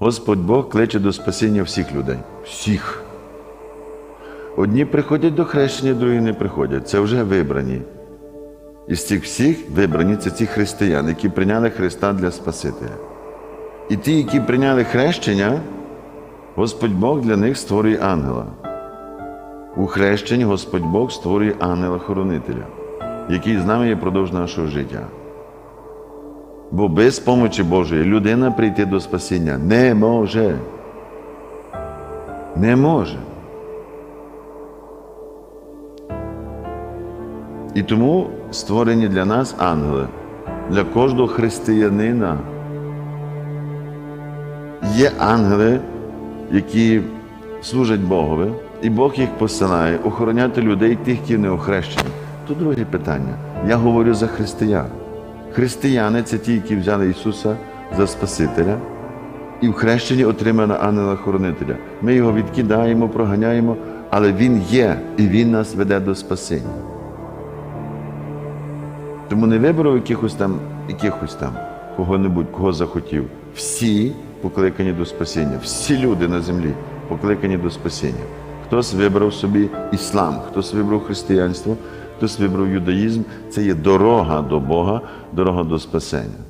Господь Бог кличе до спасіння всіх людей. Всіх. Одні приходять до хрещення, другі не приходять. Це вже вибрані. Із цих всіх вибрані це ті християни, які прийняли Христа для Спасителя. І ті, які прийняли хрещення, Господь Бог для них створює ангела. У хрещенні Господь Бог створює ангела-хоронителя, який з нами є продовж нашого життя. Бо без помочі Божої людина прийти до спасіння не може. Не може. І тому створені для нас ангели, для кожного християнина. Є ангели, які служать Богові, і Бог їх посилає охороняти людей, тих, які не охрещені. То друге питання. Я говорю за християн. Християни це ті, які взяли Ісуса за Спасителя, і в хрещенні отримали ангела-хоронителя. Ми його відкидаємо, проганяємо, але Він є, і Він нас веде до спасіння. Тому не вибрав якихось там, якихось там, кого-небудь, кого захотів. Всі покликані до спасіння. Всі люди на землі покликані до спасіння. Хтось вибрав собі іслам, хтось вибрав християнство, хтось вибрав юдаїзм. Це є дорога до Бога, дорога до спасення.